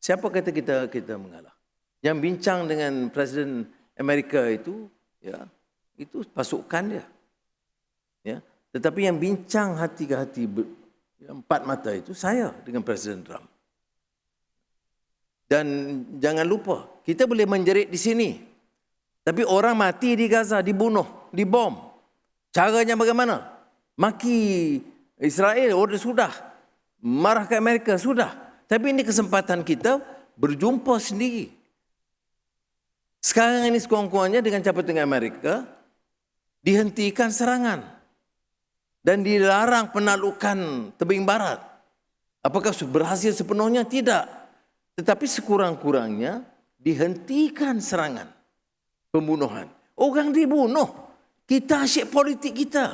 Siapa kata kita kita mengalah? Yang bincang dengan Presiden Amerika itu, ya, itu pasukan dia. Ya. Tetapi yang bincang hati ke hati ya, empat mata itu saya dengan Presiden Trump. Dan jangan lupa, kita boleh menjerit di sini. Tapi orang mati di Gaza, dibunuh, dibom. Caranya bagaimana? Maki Israel, oh sudah. Marah ke Amerika, sudah. Tapi ini kesempatan kita berjumpa sendiri. Sekarang ini sekurang-kurangnya dengan campur dengan Amerika, dihentikan serangan. Dan dilarang penaklukan tebing barat. Apakah berhasil sepenuhnya? Tidak. Tetapi sekurang-kurangnya dihentikan serangan. Pembunuhan. Orang dibunuh. Kita asyik politik kita.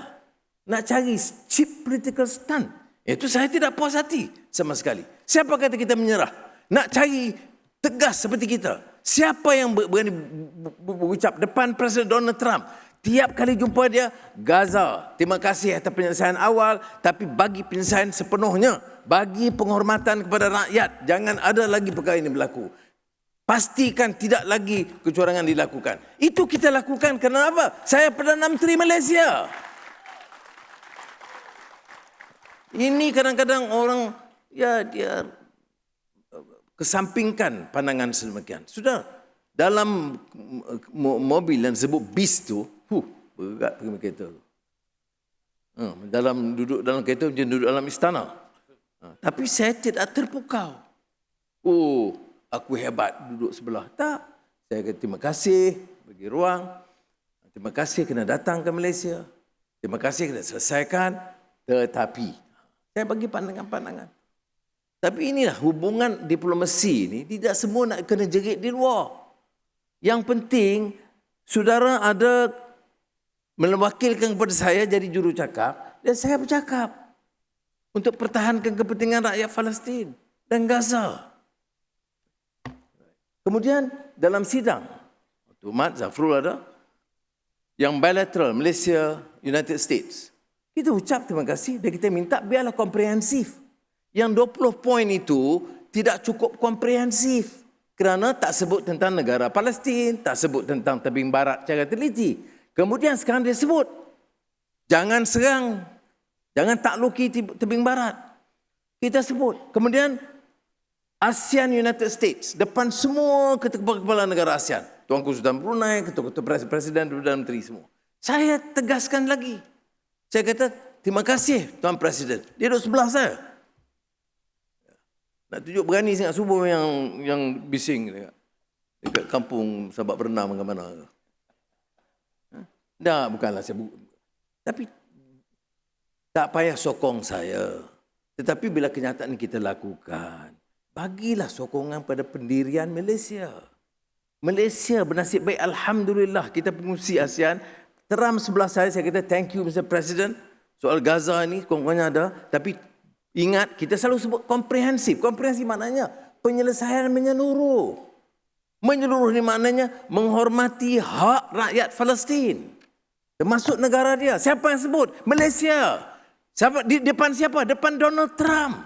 Nak cari cheap political stunt. Itu saya tidak puas hati sama sekali. Siapa kata kita menyerah? Nak cari tegas seperti kita. Siapa yang ber- berani ber- ber- berucap depan Presiden Donald Trump? Tiap kali jumpa dia, Gaza. Terima kasih atas penyelesaian awal. Tapi bagi penyelesaian sepenuhnya. Bagi penghormatan kepada rakyat. Jangan ada lagi perkara ini berlaku. Pastikan tidak lagi kecurangan dilakukan. Itu kita lakukan kerana apa? Saya Perdana Menteri Malaysia. Ini kadang-kadang orang ya dia kesampingkan pandangan sedemikian. Sudah dalam mo- mobil yang disebut bis tu, huh, berat pergi kereta tu. Ha, dalam duduk dalam kereta macam duduk dalam istana. Ha, tapi saya tidak terpukau. Oh, aku hebat duduk sebelah. Tak. Saya kata terima kasih bagi ruang. Terima kasih kena datang ke Malaysia. Terima kasih kena selesaikan. Tetapi, saya bagi pandangan-pandangan. Tapi inilah hubungan diplomasi ini tidak semua nak kena jerit di luar. Yang penting, saudara ada mewakilkan kepada saya jadi juru cakap dan saya bercakap untuk pertahankan kepentingan rakyat Palestin dan Gaza. Kemudian dalam sidang, waktu Mat Zafrul ada, yang bilateral Malaysia United States. Kita ucap terima kasih dan kita minta biarlah komprehensif. Yang 20 poin itu tidak cukup komprehensif kerana tak sebut tentang negara Palestin, tak sebut tentang tebing barat secara teliti. Kemudian sekarang dia sebut jangan serang, jangan takluki tebing barat. Kita sebut. Kemudian ASEAN United States depan semua kepala negara ASEAN. Tuanku Sultan Brunei, ketua-ketua pres- presiden, Perdana Menteri semua. Saya tegaskan lagi. Saya kata, terima kasih Tuan Presiden. Dia duduk sebelah saya. Nak tunjuk berani sangat subuh yang yang bising dekat, dekat kampung sahabat berenang ke mana. Ha? Tak, bukanlah saya. Bu- Tapi tak payah sokong saya. Tetapi bila kenyataan kita lakukan, bagilah sokongan pada pendirian Malaysia. Malaysia bernasib baik Alhamdulillah kita pengusi ASEAN. Teram sebelah saya, saya kata thank you Mr. President. Soal Gaza ni kurang-kurangnya ada. Tapi ingat kita selalu sebut komprehensif. Komprehensif maknanya penyelesaian menyeluruh. Menyeluruh ni maknanya menghormati hak rakyat Palestin. Termasuk negara dia. Siapa yang sebut? Malaysia. Siapa di depan siapa? Depan Donald Trump.